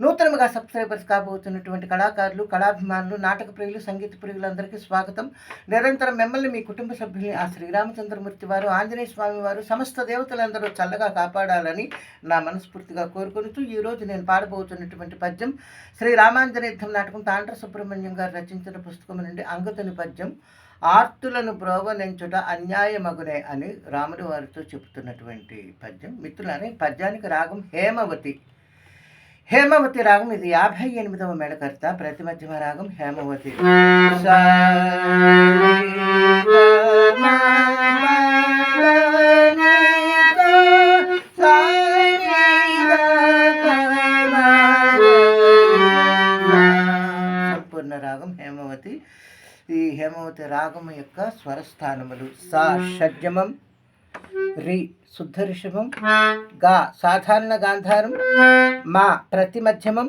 నూతనంగా సబ్స్క్రైబర్స్ కాబోతున్నటువంటి కళాకారులు కళాభిమానులు నాటక ప్రియులు సంగీత ప్రియులందరికీ స్వాగతం. నిరంతరం మిమ్మల్ని మీ కుటుంబ సభ్యుల్ని ఆ శ్రీరామచంద్రమూర్తి వారు ఆంజనేయ స్వామి వారు సమస్త దేవతలందరూ చల్లగా కాపాడాలని నా మనస్ఫూర్తిగా కోరుకుంటూ ఈరోజు నేను పాడబోతున్నటువంటి పద్యం శ్రీ రామాంజనేయ నాటకం తాండ్ర సుబ్రహ్మణ్యం గారు రచించిన పుస్తకం నుండి అంగతుని పద్యం ఆర్తులను బ్రోవనెంచుట అన్యాయమగునే అని రాముడి వారితో చెబుతున్నటువంటి పద్యం. మిత్రులని పద్యానికి రాగం హేమవతి. హేమవతి రాగం. ఇది యాభై ఎనిమిదవ మెడకర్త ప్రతి మధ్యమ రాగం హేమవతి. సంపూర్ణ రాగం హేమవతి. ఈ హేమవతి రాగం యొక్క స్వరస్థానములు సా షడ్జమం. రి శుద్ధ ఋషభం గా సాధారణ గాంధారం మా ప్రతిమధ్యమం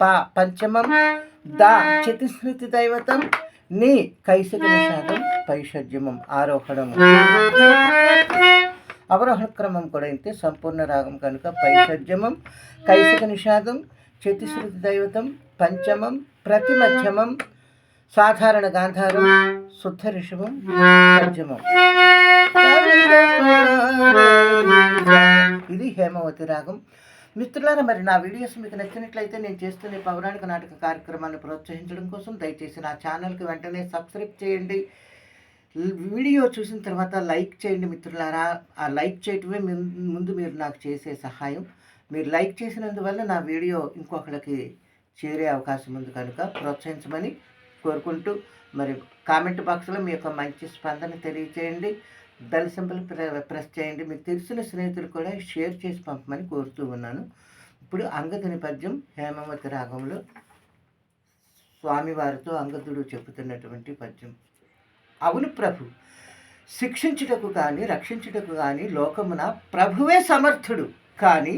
పా పంచమం దా చతిస్మృతి దైవతం నీ కైసిక నిషాదం పైషడ్యమం ఆరోహణం. అవరోహణ క్రమం కూడా ఇంతే సంపూర్ణ రాగం కనుక పైషడ్యమం కైసిక నిషాదం చతిశ్రుతి దైవతం పంచమం ప్రతిమధ్యమం సాధారణ గాంధారం శుద్ధ ఋషభం షడ్జమం ఇది హేమవతి రాగం. మిత్రులారా మరి నా వీడియోస్ మీకు నచ్చినట్లయితే నేను చేస్తున్న పౌరాణిక నాటక కార్యక్రమాన్ని ప్రోత్సహించడం కోసం దయచేసి నా ఛానల్కి వెంటనే సబ్స్క్రైబ్ చేయండి. వీడియో చూసిన తర్వాత లైక్ చేయండి మిత్రులారా. ఆ లైక్ చేయటమే ముందు మీరు నాకు చేసే సహాయం. మీరు లైక్ చేసినందువల్ల నా వీడియో ఇంకొకరికి చేరే అవకాశం ఉంది కనుక ప్రోత్సహించమని కోరుకుంటూ మరి కామెంట్ బాక్స్లో మీ యొక్క మంచి స్పందన తెలియచేయండి. బెల్ సింబల్ ప్ర- ప్రెస్ చేయండి. మీకు తెలిసిన స్నేహితులు కూడా షేర్ చేసి పంపమని కోరుతూ ఉన్నాను. ఇప్పుడు అంగదుని పద్యం హేమవతి రాగంలో స్వామివారితో అంగదుడు చెబుతున్నటువంటి పద్యం. అవును ప్రభు శిక్షించుటకు కానీ రక్షించుటకు కానీ లోకమున ప్రభువే సమర్థుడు. కానీ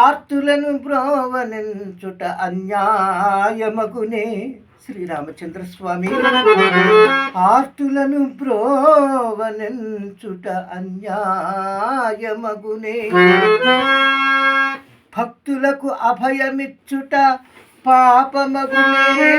ఆర్తులను బ్రోవనించుట అన్యాయమగునే శ్రీరామచంద్రస్వామి. ఆర్తులను బ్రోవనించుట అన్యాయమగునే భక్తులకు అభయమిచ్చుట పాపమగునే.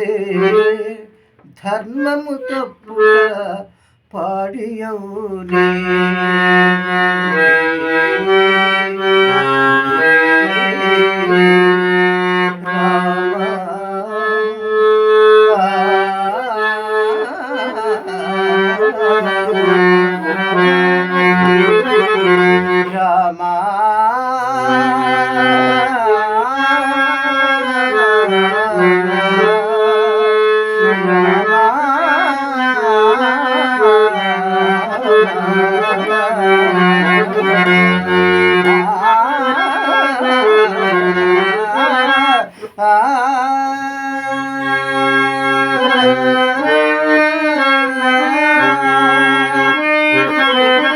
ప్రభువే ధర్మము తప్పుట పాడియౌనే